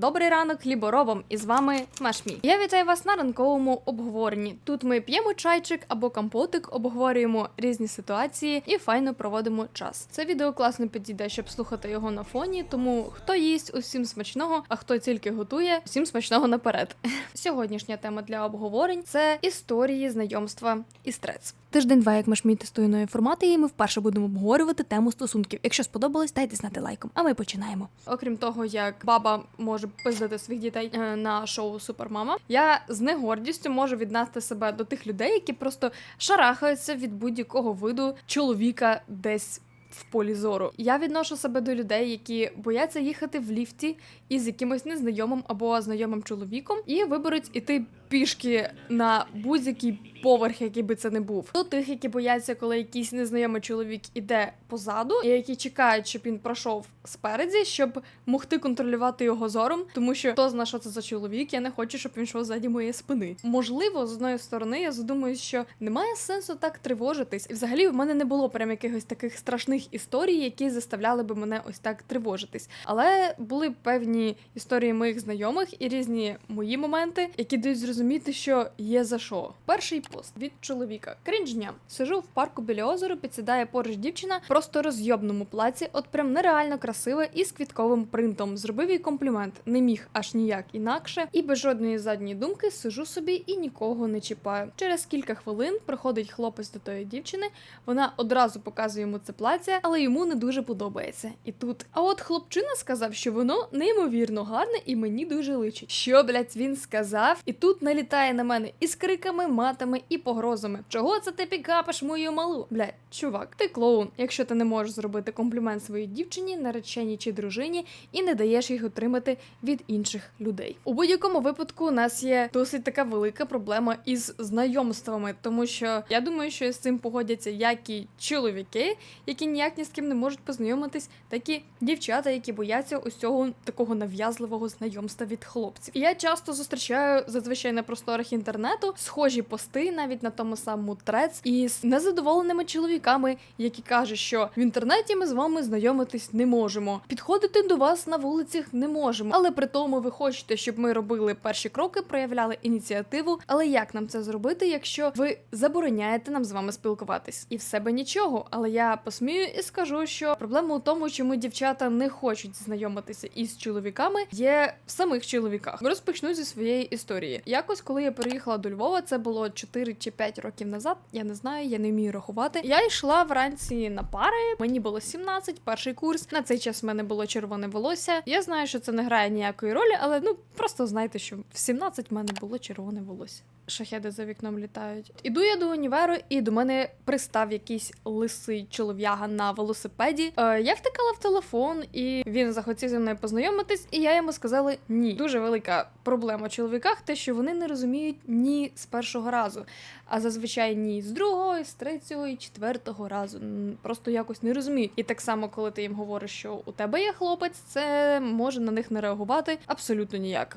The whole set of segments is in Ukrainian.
Добрий ранок хліборобам, і з вами Машмі. Я вітаю вас на ранковому обговоренні. Тут ми п'ємо чайчик або компотик, обговорюємо різні ситуації і файно проводимо час. Це відео класно підійде, щоб слухати його на фоні. Тому хто їсть усім смачного, а хто тільки готує, всім смачного наперед. Сьогоднішня тема для обговорень це історії знайомства і стрес. Тиждень-два, як Машмі тестує нові формати, і ми вперше будемо обговорювати тему стосунків. Якщо сподобалось, дайте знати лайком. А ми починаємо. Окрім того, як баба може пиздити своїх дітей е, на шоу Супермама, я з негордістю можу віднести себе до тих людей, які просто шарахаються від будь-якого виду чоловіка десь. В полі зору я відношу себе до людей, які бояться їхати в ліфті із якимось незнайомим або знайомим чоловіком, і виберуть іти пішки на будь-який поверх, який би це не був. До тих, які бояться, коли якийсь незнайомий чоловік іде позаду, і які чекають, щоб він пройшов спереді, щоб могти контролювати його зором, тому що хто знає, що це за чоловік, я не хочу, щоб він йшов ззаді моєї спини. Можливо, з одної сторони, я задумуюсь, що немає сенсу так тривожитись. І взагалі в мене не було прям якихось таких страшних історій, які заставляли би мене ось так тривожитись. Але були певні історії моїх знайомих і різні мої моменти, які дають зрозуміти, що є за що. Перший пост від чоловіка. Крінжня. Сижу в парку біля озера, підсідає поруч дівчина в просто розйобному плаці, от прям нереально красива і з квітковим принтом. Зробив їй комплімент, не міг аж ніяк інакше, і без жодної задньої думки сижу собі і нікого не чіпаю. Через кілька хвилин приходить хлопець до тої дівчини. Вона одразу показує йому це плаття, але йому не дуже подобається. І тут, а от хлопчина сказав, що воно неймовірно гарне і мені дуже личить. Що, блядь, він сказав? І тут налітає на мене із криками, матами і погрозами. Чого це ти пікапиш мою малу? Блядь, чувак, ти клоун. Якщо ти не можеш зробити комплімент своїй дівчині, нареченій чи дружині, і не даєш їх отримати від інших людей. У будь-якому випадку у нас є досить така велика проблема із знайомствами, тому що я думаю, що з цим погодяться як і чоловіки, які ніяк ні з ким не можуть познайомитись, так і дівчата, які бояться ось цього такого нав'язливого знайомства від хлопців. І я часто зустрічаю зазвичай на просторах інтернету схожі пости, навіть на тому самому трец, із незадоволеними чоловіками, які кажуть, що в інтернеті ми з вами знайомитись не можемо. Підходити до вас на вулицях не можемо. Але при тому ви хочете, щоб ми робили перші кроки, проявляли ініціативу. Але як нам це зробити, якщо ви забороняєте нам з вами спілкуватись? І в себе нічого. Але я посмію і скажу, що проблема у тому, чому дівчата не хочуть знайомитися із чоловіками, є в самих чоловіках. Розпочну зі своєї історії. Якось, коли я переїхала до Львова, це було 4 чи 5 років назад. Я не знаю, я не вмію рахувати. Я йшла вранці на пари. Мені було 17, перший курс. На цей час в мене було червоне волосся. Я знаю, що це не грає ніякої ролі, але ну просто знайте, що в 17 в мене було червоне волосся. Шахеди за вікном літають. Іду я до універу, і до мене пристав якийсь лисий чолов'яга на велосипеді. Е, я втикала в телефон, і він захотів зі мною познайомитись, і я йому сказала ні. Дуже велика проблема в чоловіках, те, що вони не розуміють ні з першого разу, а зазвичай ні з другого, з третього, і четвертого разу. Просто якось не розуміють. І так само, коли ти їм говориш, що у тебе є хлопець, це може на них не реагувати абсолютно ніяк.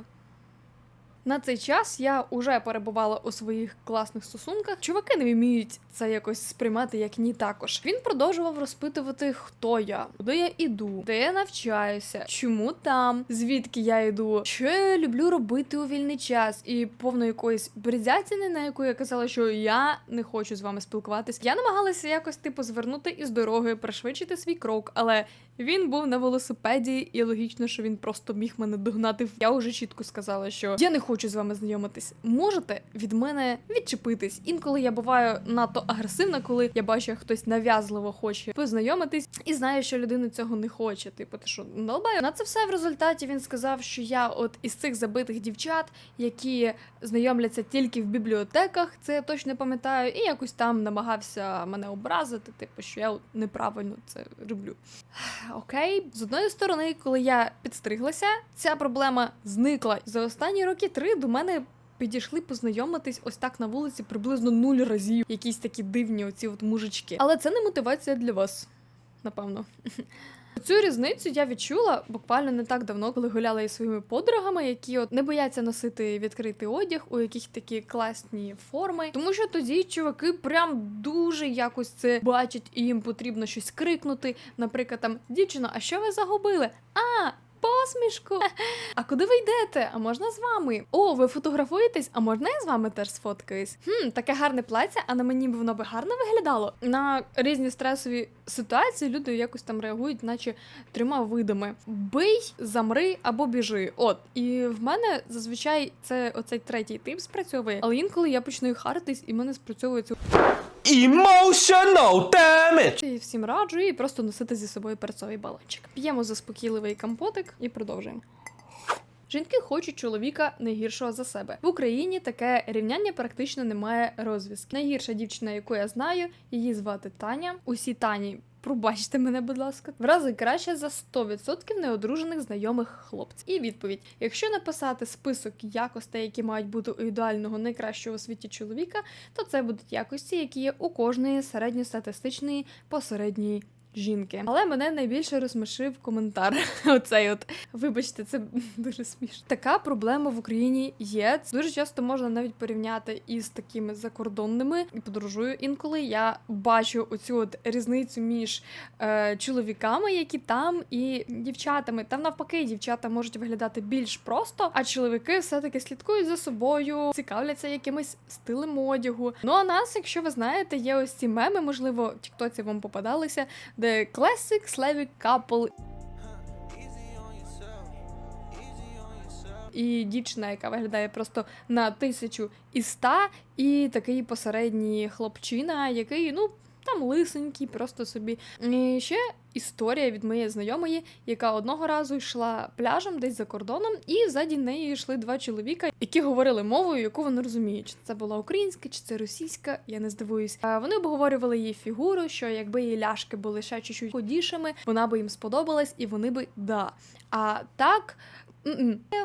На цей час я уже перебувала у своїх класних стосунках. Чуваки не вміють це якось сприймати як ні також. Він продовжував розпитувати, хто я, куди я іду, де я навчаюся, чому там, звідки я йду, що я люблю робити у вільний час, і повно якоїсь бредятини, на яку я казала, що я не хочу з вами спілкуватись. Я намагалася якось типу звернути із дороги, пришвидшити свій крок, але він був на велосипеді, і логічно, що він просто міг мене догнати. Я вже чітко сказала, що я не з вами знайомитись. Можете від мене відчепитись. Інколи я буваю надто агресивна, коли я бачу, як хтось нав'язливо хоче познайомитись, і знаю, що людина цього не хоче. Типу, ти що долбаю? На це все в результаті він сказав, що я от із цих забитих дівчат, які знайомляться тільки в бібліотеках, це я точно пам'ятаю, і якось там намагався мене образити, типу, що я неправильно це роблю. Окей, з одної сторони, коли я підстриглася, ця проблема зникла. За останні роки три до мене. Підійшли познайомитись ось так на вулиці приблизно нуль разів. Якісь такі дивні оці от мужички. Але це не мотивація для вас, напевно. Цю різницю я відчула буквально не так давно, коли гуляла із своїми подругами, які от не бояться носити відкритий одяг, у яких такі класні форми. Тому що тоді чуваки прям дуже якось це бачать, і їм потрібно щось крикнути. Наприклад, там дівчина, а що ви загубили? А, посмішку. А куди ви йдете? А можна з вами? О, ви фотографуєтесь? А можна я з вами теж сфоткаюсь? Хм, таке гарне плаття, а на мені б воно би гарно виглядало. На різні стресові ситуації люди якось там реагують, наче трьома видами: бий, замри або біжи. От і в мене зазвичай це оцей третій тип спрацьовує, але інколи я почну харитись, і в мене спрацьовує це. Emotional damage. І всім раджу і просто носити зі собою перцовий балончик. П'ємо заспокійливий компотик і продовжуємо. Жінки хочуть чоловіка не гіршого за себе. В Україні таке рівняння практично не має розв'язки. Найгірша дівчина, яку я знаю, її звати Таня. Усі Тані. Пробачте мене, будь ласка, в рази краще за 100% неодружених знайомих хлопців. І відповідь: якщо написати список якостей, які мають бути у ідеального найкращого у світі чоловіка, то це будуть якості, які є у кожної середньостатистичної посередньої жінки. Але мене найбільше розсмішив коментар. Оцей от. Вибачте, це дуже смішно. Така проблема в Україні є. Дуже часто можна навіть порівняти із такими закордонними і подорожую інколи. Я бачу оцю от різницю між е, чоловіками, які там, і дівчатами. Там навпаки, дівчата можуть виглядати більш просто, а чоловіки все-таки слідкують за собою, цікавляться якимось стилем одягу. Ну а нас, якщо ви знаєте, є ось ці меми, можливо, тіктоці вам попадалися, де Classic Slavic Couple. І дівчина, яка виглядає просто на тисячу і ста, і такий посередній хлопчина, який, ну, там лисенький, просто собі. І ще історія від моєї знайомої, яка одного разу йшла пляжем десь за кордоном, і ззаді неї йшли два чоловіка, які говорили мовою, яку вони розуміють. Чи це була українська, чи це російська, я не здивуюсь. Вони обговорювали її фігуру, що якби її ляшки були ще чуть-чуть ходішими, вона би їм сподобалась, і вони би да. А так.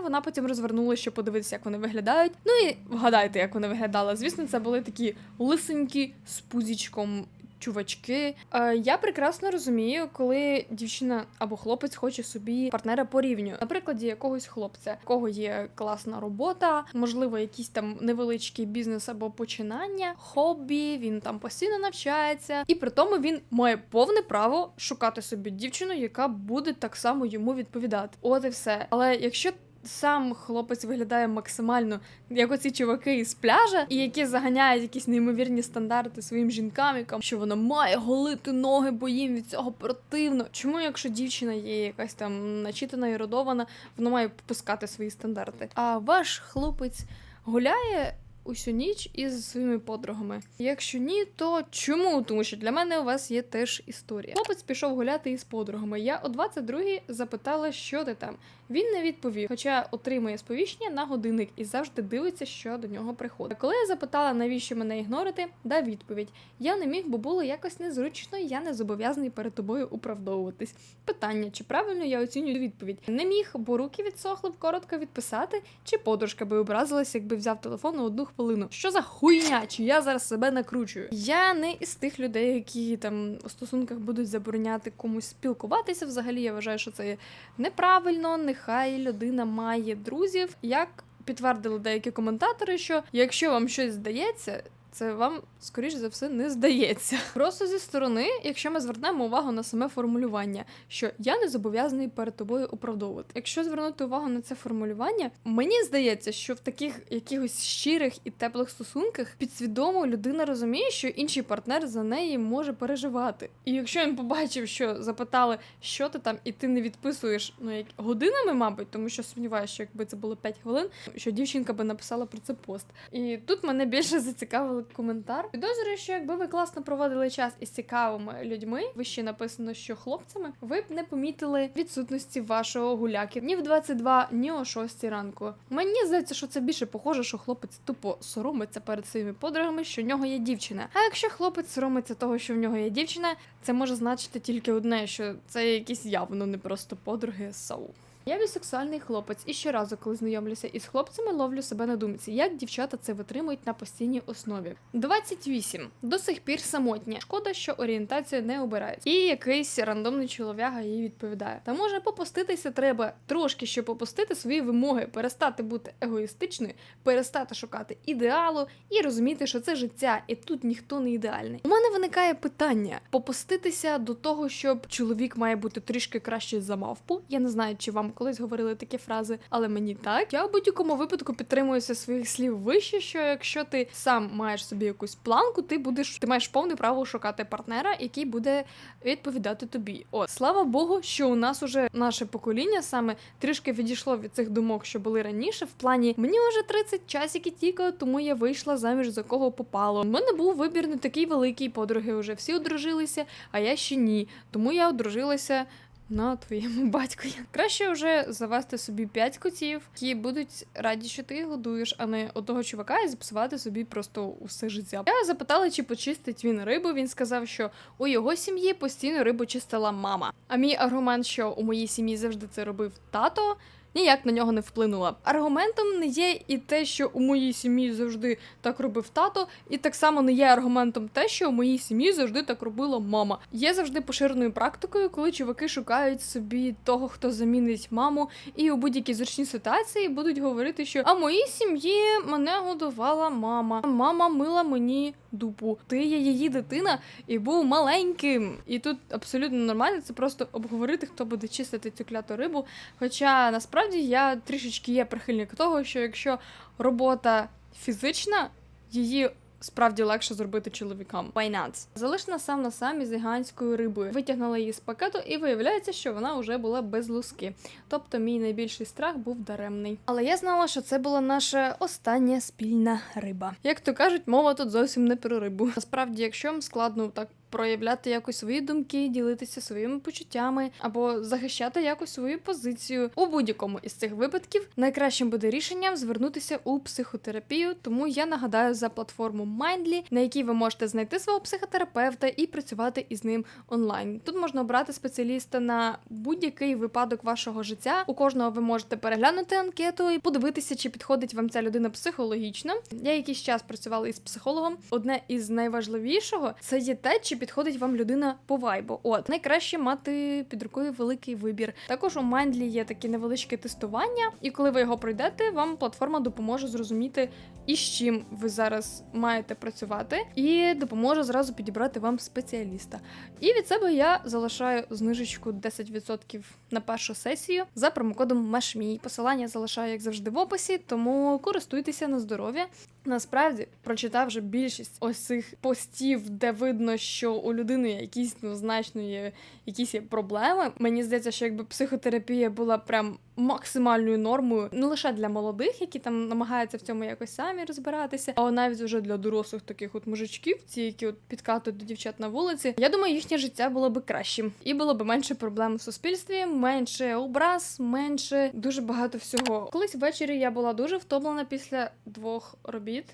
Вона потім розвернулася, щоб подивитися, як вони виглядають. Ну і вгадайте, як вони виглядали. Звісно, це були такі лисенькі з пузічком. Чувачки, Е, я прекрасно розумію, коли дівчина або хлопець хоче собі партнера по рівню. На якогось хлопця, у кого є класна робота, можливо, якийсь там невеличкий бізнес або починання, хобі, він там постійно навчається, і при тому він має повне право шукати собі дівчину, яка буде так само йому відповідати. От і все. Але якщо сам хлопець виглядає максимально як оці чуваки із пляжа, і які заганяють якісь неймовірні стандарти своїм жінкам, якам що вона має голити ноги, бо їм від цього противно. Чому, якщо дівчина є якась там начитана і родована, вона має попускати свої стандарти? А ваш хлопець гуляє. Усю ніч із своїми подругами. Якщо ні, то чому? Тому що для мене у вас є теж історія. Хлопець пішов гуляти із подругами. Я о 22-й запитала, що ти там. Він не відповів, хоча отримує сповіщення на годинник і завжди дивиться, що до нього приходить. Коли я запитала, навіщо мене ігнорити, дав відповідь: я не міг, бо було якось незручно, я не зобов'язаний перед тобою оправдовуватись. Питання, чи правильно я оцінюю відповідь? Не міг, бо руки відсохли б коротко відписати, чи подружка би образилась, якби взяв телефон на одну хвилину. Що за хуйня? Чи я зараз себе накручую? Я не із тих людей, які там у стосунках будуть забороняти комусь спілкуватися. Взагалі я вважаю, що це неправильно. Нехай людина має друзів. Як підтвердили деякі коментатори, що якщо вам щось здається. Це вам, скоріш за все, не здається. Просто зі сторони, якщо ми звернемо увагу на саме формулювання, що я не зобов'язаний перед тобою оправдовувати. Якщо звернути увагу на це формулювання, мені здається, що в таких якихось щирих і теплих стосунках підсвідомо людина розуміє, що інший партнер за неї може переживати. І якщо він побачив, що запитали, що ти там, і ти не відписуєш ну як годинами, мабуть, тому що сумніваюся, що якби це було 5 хвилин, що дівчинка би написала про це пост. І тут мене більше зацікавили коментар. Підозрюю, що якби ви класно проводили час із цікавими людьми, вище написано, що хлопцями, ви б не помітили відсутності вашого гуляки ні в 22, ні о 6 ранку. Мені здається, що це більше похоже, що хлопець тупо соромиться перед своїми подругами, що в нього є дівчина. А якщо хлопець соромиться того, що в нього є дівчина, це може значити тільки одне, що це якісь явно не просто подруги соу. Я бісексуальний хлопець, і щоразу, коли знайомлюся із хлопцями, ловлю себе на думці, як дівчата це витримують на постійній основі. 28. До сих пір самотня. Шкода, що орієнтацію не обирають. І якийсь рандомний чолов'яга їй відповідає: Та може попуститися треба трошки, щоб попустити свої вимоги, перестати бути егоїстичною, перестати шукати ідеалу і розуміти, що це життя, і тут ніхто не ідеальний. У мене виникає питання: попуститися до того, щоб чоловік має бути трішки краще за мавпу. Я не знаю, чи вам колись говорили такі фрази, але мені так. Я в будь-якому випадку підтримуюся своїх слів вище, що якщо ти сам маєш собі якусь планку, ти будеш ти маєш повне право шукати партнера, який буде відповідати тобі. От слава Богу, що у нас уже наше покоління саме трішки відійшло від цих думок, що були раніше. В плані мені вже 30 часики тільки, тому я вийшла заміж за кого попало. У мене був вибір не такий великий, подруги вже всі одружилися, а я ще ні. Тому я одружилася. На твоєму батькові. Краще вже завести собі п'ять котів, які будуть раді, що ти годуєш, а не одного чувака і зіпсувати собі просто усе життя. Я запитала, чи почистить він рибу. Він сказав, що у його сім'ї постійно рибу чистила мама. А мій аргумент, що у моїй сім'ї завжди це робив тато. Ніяк на нього не вплинула. Аргументом не є і те, що у моїй сім'ї завжди так робив тато, і так само не є аргументом те, що у моїй сім'ї завжди так робила мама. Є завжди поширеною практикою, коли чуваки шукають собі того, хто замінить маму, і у будь-якій зручній ситуації будуть говорити, що а моїй сім'ї мене годувала мама. Мама мила мені дупу. Ти є її дитина і був маленьким. І тут абсолютно нормально. Це просто обговорити, хто буде чистити цю кляту рибу. Хоча насправді я трішечки є прихильник того, що якщо робота фізична, її. Справді легше зробити чоловікам. Why not? Залишена сам на сам із гігантською рибою. Витягнула її з пакету, і виявляється, що вона вже була без луски. Тобто мій найбільший страх був даремний. Але я знала, що це була наша остання спільна риба. Як то кажуть, мова тут зовсім не про рибу. Насправді, якщо вам складно так проявляти якось свої думки, ділитися своїми почуттями або захищати якось свою позицію. У будь-якому із цих випадків найкращим буде рішенням звернутися у психотерапію. Тому я нагадаю за платформу Mindly, на якій ви можете знайти свого психотерапевта і працювати із ним онлайн. Тут можна обрати спеціаліста на будь-який випадок вашого життя. У кожного ви можете переглянути анкету і подивитися, чи підходить вам ця людина психологічно. Я якийсь час працювала із психологом. Одне із найважливішого це є те, чи підходить вам людина по вайбу. От найкраще мати під рукою великий вибір. Також у Mindly є таке невеличке тестування, і коли ви його пройдете, вам платформа допоможе зрозуміти, із чим ви зараз маєте працювати, і допоможе зразу підібрати вам спеціаліста. І від себе я залишаю знижечку 10% на першу сесію за промокодом MESHME. Посилання залишаю, як завжди, в описі, тому користуйтеся на здоров'я. Насправді, прочитавши більшість ось цих постів, де видно, що у людини якісь ну, значно є якісь є проблеми. Мені здається, що якби психотерапія була прям максимальною нормою, не лише для молодих, які там намагаються в цьому якось самі розбиратися, а навіть уже для дорослих таких от мужичків, ці, які от підкатують до дівчат на вулиці. Я думаю, їхнє життя було би кращим, і було б менше проблем в суспільстві, менше образ, менше дуже багато всього. Колись ввечері я була дуже втомлена після двох робіт.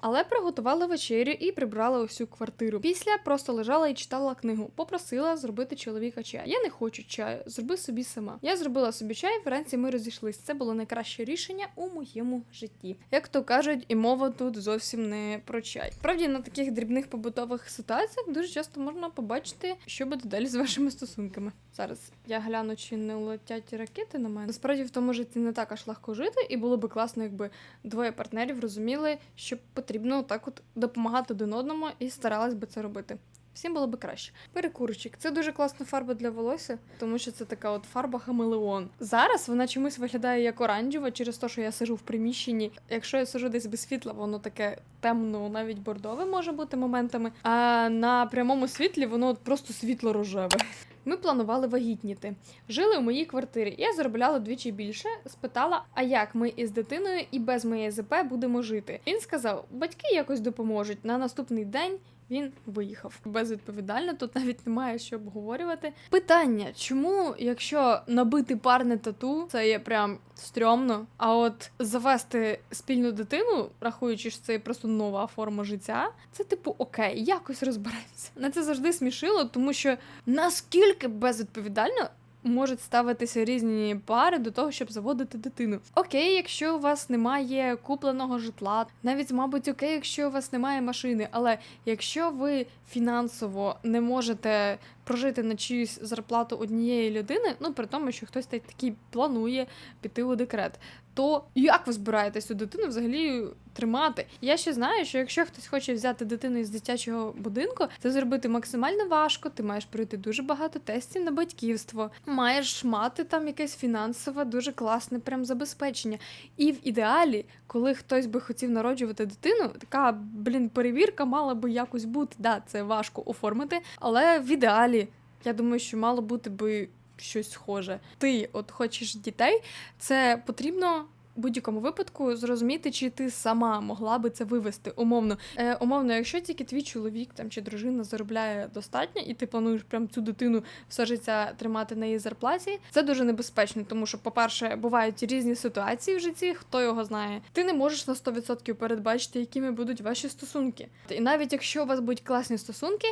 Але приготувала вечерю і прибрала усю квартиру. Після просто лежала і читала книгу. Попросила зробити чоловіка чай. Я не хочу чаю, зроби собі сама. Я зробила собі чай, вранці ми розійшлись. Це було найкраще рішення у моєму житті. Як то кажуть, і мова тут зовсім не про чай. Справді на таких дрібних побутових ситуаціях дуже часто можна побачити, що буде далі з вашими стосунками. Зараз я гляну, чи не летять ракети на мене. Насправді в тому житті не так аж легко жити, і було би класно, якби двоє партнерів розуміли, що потрібно так от допомагати один одному і старались би це робити. Всім було би краще. Перекурчик це дуже класна фарба для волосся, тому що це така от фарба хамелеон. Зараз вона чомусь виглядає як оранжева через те, що я сижу в приміщенні. Якщо я сижу десь без світла, воно таке темно, навіть бордове може бути моментами. А на прямому світлі воно от просто світло рожеве. Ми планували вагітніти. Жили у моїй квартирі. Я заробляла двічі більше. Спитала, а як ми із дитиною і без моєї ЗП будемо жити. Він сказав: батьки якось допоможуть. На наступний день він виїхав. Безвідповідально, тут навіть немає що обговорювати. Питання: чому, якщо набити парне тату, це є прям стрьомно, а от завести спільну дитину, рахуючи, що це просто нова форма життя, це типу окей, якось розберемося. На це завжди смішило, тому що наскільки безвідповідально. Можуть ставитися різні пари до того, щоб заводити дитину. Окей, якщо у вас немає купленого житла, навіть, мабуть, окей, якщо у вас немає машини, але якщо ви фінансово не можете прожити на чиюсь зарплату однієї людини, ну при тому, що хтось такий планує піти у декрет, то як ви збираєтесь цю дитину взагалі тримати? Я ще знаю, що якщо хтось хоче взяти дитину із дитячого будинку, це зробити максимально важко. Ти маєш пройти дуже багато тестів на батьківство, маєш мати там якесь фінансове, дуже класне прям забезпечення. І в ідеалі, коли хтось би хотів народжувати дитину, така блін перевірка мала би якось бути. Да, це важко оформити, але в ідеалі я думаю, що мало бути би щось схоже. Ти от хочеш дітей, це потрібно. Будь-якому випадку зрозуміти, чи ти сама могла би це вивести. Умовно, е, умовно, якщо тільки твій чоловік там чи дружина заробляє достатньо, і ти плануєш прям цю дитину все життя тримати на її зарплаті, це дуже небезпечно, тому що, по-перше, бувають різні ситуації в житті, хто його знає. Ти не можеш на 100% передбачити, якими будуть ваші стосунки. І навіть якщо у вас будуть класні стосунки,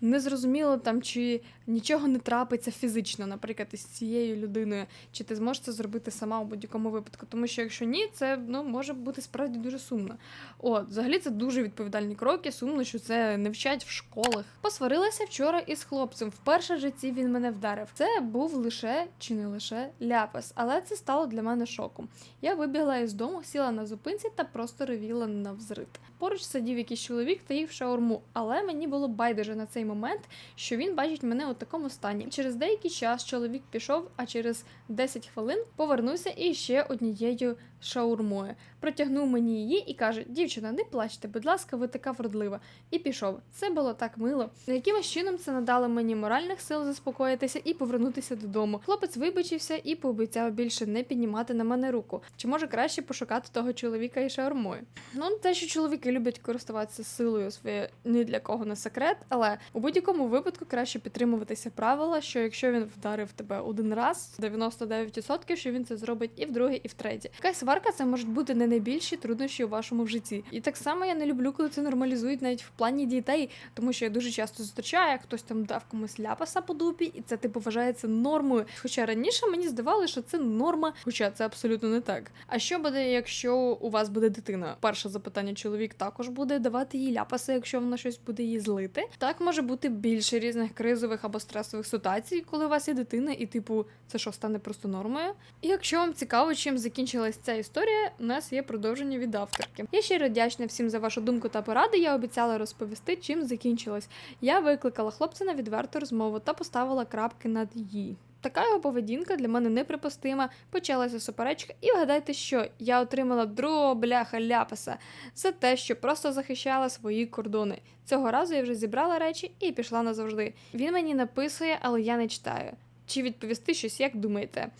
незрозуміло там, чи нічого не трапиться фізично, наприклад, із цією людиною, чи ти зможеш це зробити сама у будь-якому випадку. Тому що якщо ні, це ну може бути справді дуже сумно. От, взагалі, це дуже відповідальні кроки. Сумно, що це не вчать в школах. Посварилася вчора із хлопцем. Вперше в житті він мене вдарив. Це був лише чи не лише ляпас, але це стало для мене шоком. Я вибігла із дому, сіла на зупинці та просто ревіла на взрит. Поруч сидів якийсь чоловік та їв шаурму, але мені було байдуже на цей момент, що він бачить мене у такому стані. Через деякий час чоловік пішов, а через 10 хвилин повернувся і ще однією шаурмою. Протягнув мені її і каже: Дівчина, не плачте, будь ласка, ви така вродлива. І пішов. Це було так мило. Якимось чином це надало мені моральних сил заспокоїтися і повернутися додому. Хлопець вибачився і пообіцяв більше не піднімати на мене руку. Чи може краще пошукати того чоловіка і шаурмою? Ну, те, що чоловіки люблять користуватися силою своє ні для кого не секрет, але у будь-якому випадку краще підтримуватися правила, що якщо він вдарив тебе один раз, 99% що він це зробить і вдруге, і втретє. Якась сварка це можуть бути не найбільші труднощі у вашому житті. І так само я не люблю, коли це нормалізують навіть в плані дітей, тому що я дуже часто зустрічаю, як хтось там дав комусь ляпаса по дупі, і це типу вважається нормою. Хоча раніше мені здавалося, що це норма, хоча це абсолютно не так. А що буде, якщо у вас буде дитина? Перше запитання: чоловік також буде давати їй ляпаси, якщо вона щось буде її злити. Так може бути більше різних кризових або стресових ситуацій, коли у вас є дитина, і типу, це що стане просто нормою. І якщо вам цікаво, чим закінчилась ця історія, у нас є продовження від авторки. Я щиро вдячна всім за вашу думку та поради. Я обіцяла розповісти, чим закінчилось. Я викликала хлопця на відверту розмову та поставила крапки над її. Така його поведінка для мене неприпустима. Почалася суперечка, і вгадайте, що я отримала другого бляха ляпаса за те, що просто захищала свої кордони. Цього разу я вже зібрала речі і пішла назавжди. Він мені написує, але я не читаю. Чи відповісти щось, як думаєте?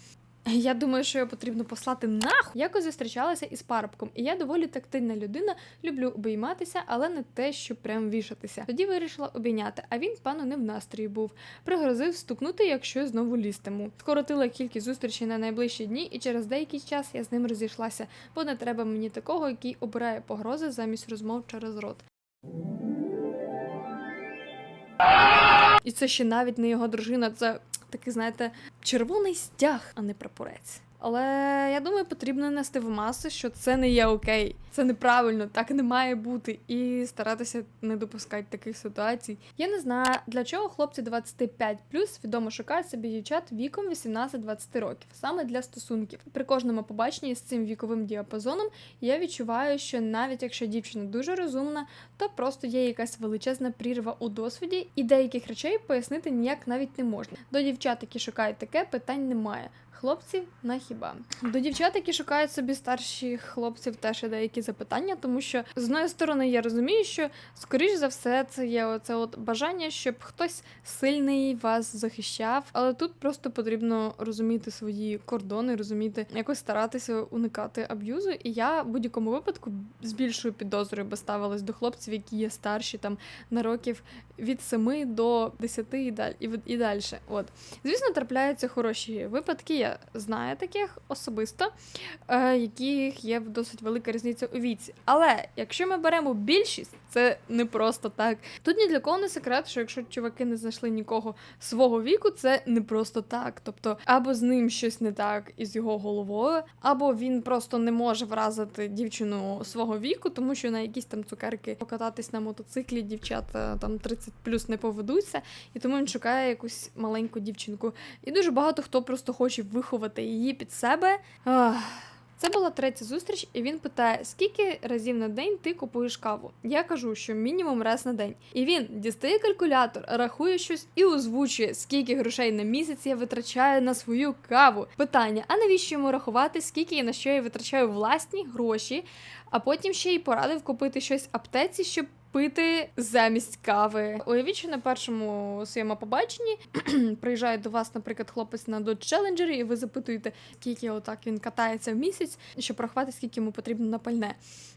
Я думаю, що його потрібно послати нахуй. Якось зустрічалася із парубком, і я доволі тактильна людина, люблю обійматися, але не те, щоб прям вішатися. Тоді вирішила обійняти, а він, пану, не в настрої був. Пригрозив стукнути, якщо я знову лізтиму. Скоротила кількість зустрічей на найближчі дні, і через деякий час я з ним розійшлася, бо не треба мені такого, який обирає погрози замість розмов через рот. І це ще навіть не його дружина, це такий, знаєте, червоний стяг, а не прапорець. Але я думаю, потрібно нести в маси, що це не є окей, це неправильно, так не має бути, і старатися не допускати таких ситуацій. Я не знаю, для чого хлопці 25 свідомо шукають собі дівчат віком 18-20 років, саме для стосунків. При кожному побаченні з цим віковим діапазоном я відчуваю, що навіть якщо дівчина дуже розумна, то просто є якась величезна прірва у досвіді, і деяких речей пояснити ніяк навіть не можна. До дівчат, які шукають таке, питань немає. Хлопців на хіба до дівчат, які шукають собі старші хлопців, теж є деякі запитання, тому що з одної сторони я розумію, що скоріш за все це є оце от бажання, щоб хтось сильний вас захищав, але тут просто потрібно розуміти свої кордони, розуміти, якось старатися уникати аб'юзу. І я в будь-якому випадку з більшою підозрою би ставилась до хлопців, які є старші там на років від 7 до 10 і далі і далі. От звісно, трапляються хороші випадки. Я знаю таких особисто, е, яких є досить велика різниця у віці. Але якщо ми беремо більшість, це не просто так. Тут ні для кого не секрет, що якщо чуваки не знайшли нікого свого віку, це не просто так. Тобто, або з ним щось не так із його головою, або він просто не може вразити дівчину свого віку, тому що на якісь там цукерки покататись на мотоциклі дівчата там 30 плюс не поведуться, і тому він шукає якусь маленьку дівчинку. І дуже багато хто просто хоче виховати її під себе. Ах. Це була третя зустріч, і він питає, скільки разів на день ти купуєш каву. Я кажу, що мінімум раз на день. І він дістає калькулятор, рахує щось і озвучує, скільки грошей на місяць я витрачаю на свою каву. Питання: а навіщо йому рахувати, скільки і на що я витрачаю власні гроші? А потім ще й порадив купити щось в аптеці, щоб пити замість кави. Уявіть, що на першому своєму побаченні приїжджає до вас, наприклад, хлопець на Dodge Challenger, і ви запитуєте, скільки отак він катається в місяць, щоб порахувати, скільки йому потрібно на пальне.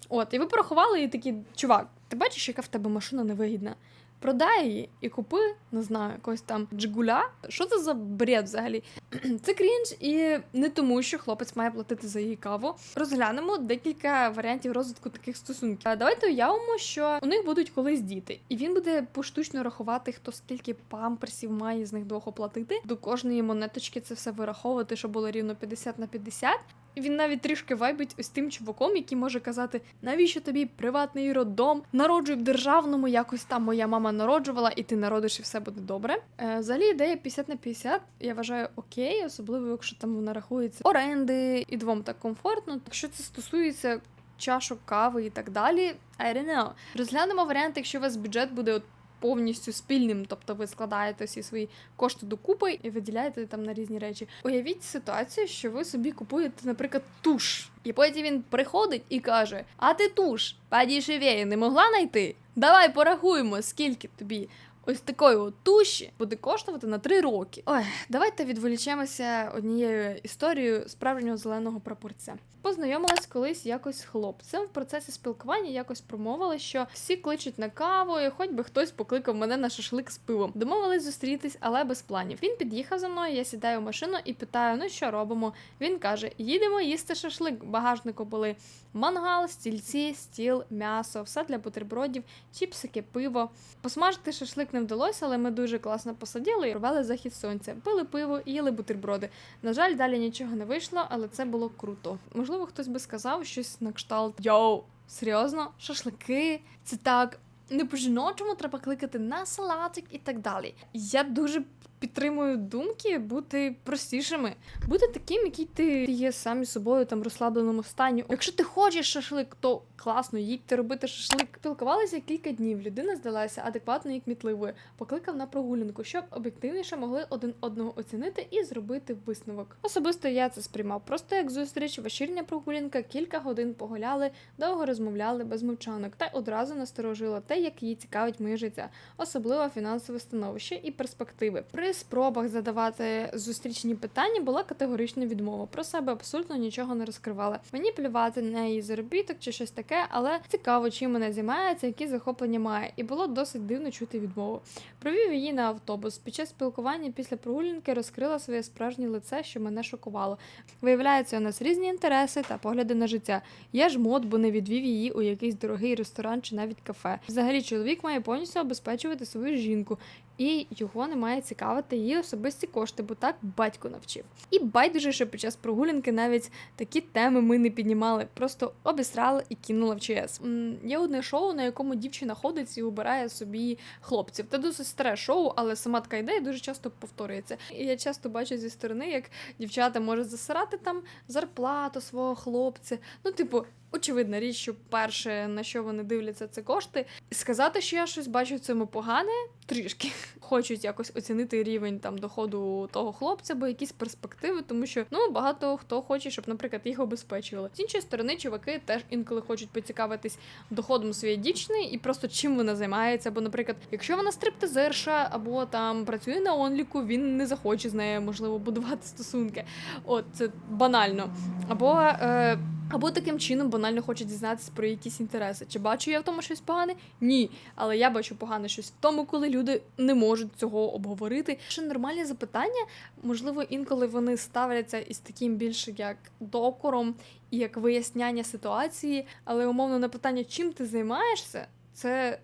От, і ви порахували, і такі, чувак, ти бачиш, яка в тебе машина невигідна? Продай її і купи, не знаю, якогось там джигуля. Що це за бред взагалі? Це крінж, і не тому, що хлопець має платити за її каву. Розглянемо декілька варіантів розвитку таких стосунків. Давайте уявимо, що у них будуть колись діти, і він буде поштучно рахувати, хто скільки памперсів має з них двох оплатити. До кожної монеточки це все вираховувати, щоб було рівно 50 на 50. І Він навіть трішки вайбить ось тим чуваком, який може казати, навіщо тобі приватний роддом, народжуй в державному, якось там моя мама народжувала, і ти народиш, і все буде добре. Е, взагалі ідея 50 на 50, я вважаю окей, особливо якщо там вона рахується оренди, і двом так комфортно. Якщо це стосується чашок кави і так далі, I don't know. Розглянемо варіант, якщо у вас бюджет буде от повністю спільним, тобто ви складаєте всі свої кошти докупи і виділяєте там на різні речі. Уявіть ситуацію, що ви собі купуєте, наприклад, туш, і потім він приходить і каже: А ти туш, подішевіє, не могла знайти? Давай порахуємо, скільки тобі. Ось такої от туші буде коштувати на 3 роки. Ой, давайте відволічемося однією історією справжнього зеленого прапорця. Познайомилась колись якось хлопцем в процесі спілкування. Якось промовили, що всі кличуть на каву, і хоч би хтось покликав мене на шашлик з пивом. Домовились зустрітись, але без планів. Він під'їхав за мною. Я сідаю в машину і питаю: ну що робимо? Він каже: їдемо їсти шашлик. Багажнику були мангал, стільці, стіл, м'ясо, все для бутербродів, чіпсики, пиво. Посмажити шашлик не вдалося, але ми дуже класно посаділи і провели захід сонця. Пили пиво і їли бутерброди. На жаль, далі нічого не вийшло, але це було круто. Можливо, хтось би сказав щось на кшталт Йоу, серйозно, шашлики, це так. Не по-жіночому треба кликати на салатик і так далі. Я дуже підтримую думки бути простішими, бути таким, який ти є сам собою там розслабленому стані. Якщо ти хочеш шашлик, то класно, їдьте робити шашлик. Спілкувалися кілька днів. Людина здалася адекватною і кмітливою. Покликав на прогулянку, щоб об'єктивніше могли один одного оцінити і зробити висновок. Особисто я це сприймав просто як зустріч, вечірня прогулянка, кілька годин погуляли, довго розмовляли без мовчанок, та одразу насторожило те, як її цікавить моє життя, особливо фінансове становище і перспективи. При спробах задавати зустрічні питання була категорична відмова. Про себе абсолютно нічого не розкривала. Мені плювати на її заробіток чи щось таке, але цікаво, чим вона займається, які захоплення має, і було досить дивно чути відмову. Провів її на автобус. Під час спілкування після прогулянки розкрила своє справжнє лице, що мене шокувало. Виявляється, у нас різні інтереси та погляди на життя. Я ж мод, бо не відвів її у якийсь дорогий ресторан чи навіть кафе. Взагалі, чоловік має повністю обезпечувати свою жінку. І його не має цікавити її особисті кошти, бо так батько навчив. І байдуже, що під час прогулянки навіть такі теми ми не піднімали, просто обісрали і кинула в ЧС. Є одне шоу, на якому дівчина ходить і обирає собі хлопців. Це досить старе шоу, але сама така ідея дуже часто повторюється. І я часто бачу зі сторони, як дівчата можуть засирати там зарплату свого хлопця. Ну, типу. Очевидна річ, що перше, на що вони дивляться, це кошти. Сказати, що я щось бачу в цьому погане, трішки хочуть якось оцінити рівень там доходу того хлопця, або якісь перспективи, тому що ну багато хто хоче, щоб, наприклад, їх обезпечували. З іншої сторони, чуваки теж інколи хочуть поцікавитись доходом своєї дівчини і просто чим вона займається. Бо, наприклад, якщо вона стриптизерша або там працює на онліку, він не захоче з нею можливо будувати стосунки. От це банально. Або. Е- або таким чином банально хоче дізнатися про якісь інтереси. Чи бачу я в тому щось погане? Ні. Але я бачу погане щось в тому, коли люди не можуть цього обговорити. Ще нормальні запитання, можливо, інколи вони ставляться із таким більше як докором і як виясняння ситуації, але умовно на питання, чим ти займаєшся, це.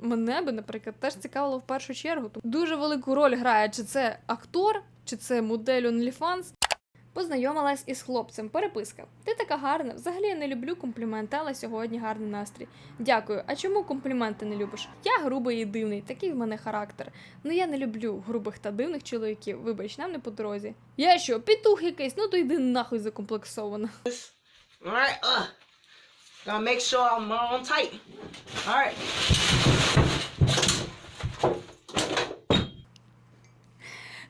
Мене би, наприклад, теж цікавило в першу чергу. Тут дуже велику роль грає, чи це актор, чи це модель OnlyFans. Познайомилась із хлопцем. Переписка. Ти така гарна. Взагалі я не люблю компліменти, але сьогодні гарний настрій. Дякую. А чому компліменти не любиш? Я грубий і дивний, такий в мене характер. Ну я не люблю грубих та дивних чоловіків. Вибач, нам не по дорозі. Я що, петух якийсь? Ну то йди нахуй закомплексована. All right. Uh, gotta make sure I'm on tight. All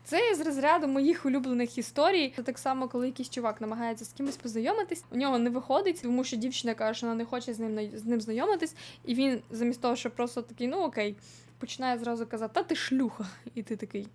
Це з розряду моїх улюблених історій. Це так само, коли якийсь чувак намагається з кимось познайомитись, у нього не виходить, тому що дівчина каже, що вона не хоче з ним з ним знайомитись, і він замість того, щоб просто такий, ну окей, починає зразу казати, та ти шлюха. І ти такий.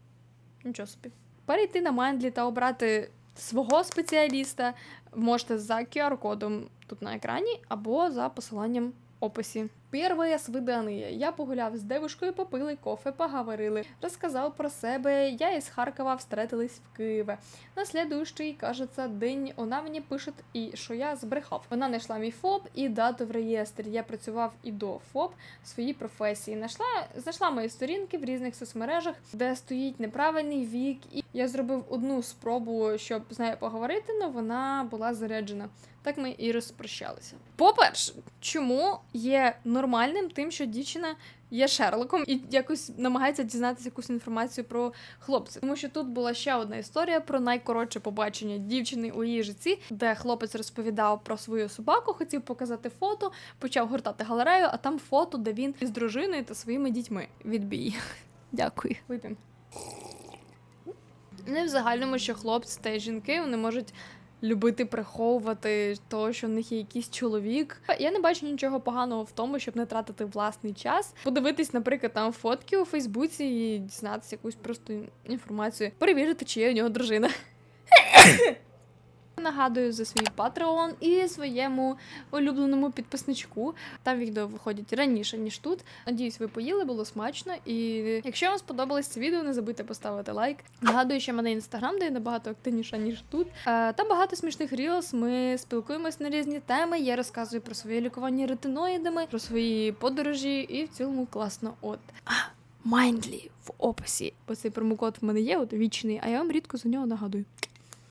Нічого собі. Перейти на Майндлі та обрати свого спеціаліста можете за QR-кодом тут на екрані або за посиланням в описі. Первое свидание. Я погуляв з девушкою, попили кофе, поговорили, розказав про себе. Я із Харкова встретились в Києві. На слідуючий, кажеться, день вона мені пише, і що я збрехав. Вона знайшла мій ФОП і дату в реєстрі. Я працював і до ФОП в своїй професії. Знайшла, знайшла мої сторінки в різних соцмережах, де стоїть неправильний вік. І я зробив одну спробу, щоб з нею поговорити, але вона була заряджена. Так ми і розпрощалися. По-перше, чому є нормальним тим, що дівчина є Шерлоком і якось намагається дізнатися якусь інформацію про хлопців? Тому що тут була ще одна історія про найкоротше побачення дівчини у її житті, де хлопець розповідав про свою собаку, хотів показати фото, почав гортати галерею, а там фото, де він із дружиною та своїми дітьми. Відбій. Дякую. Вип'ємо. Не в загальному, що хлопці та жінки вони можуть любити приховувати того, що в них є якийсь чоловік. Я не бачу нічого поганого в тому, щоб не тратити власний час, подивитись, наприклад, там фотки у Фейсбуці і дізнатися якусь просто інформацію, перевірити, чи є у нього дружина. Нагадую за свій Patreon і своєму улюбленому підписничку. Там відео виходять раніше, ніж тут. Надіюсь, ви поїли, було смачно. І якщо вам сподобалось це відео, не забудьте поставити лайк. Нагадую, що мене інстаграм, де я набагато активніша, ніж тут. Е, Там багато смішних рілс. Ми спілкуємось на різні теми. Я розказую про своє лікування ретиноїдами, про свої подорожі, і в цілому класно. От. Майндлі в описі. Бо цей промокод в мене є, от вічний, а я вам рідко за нього нагадую.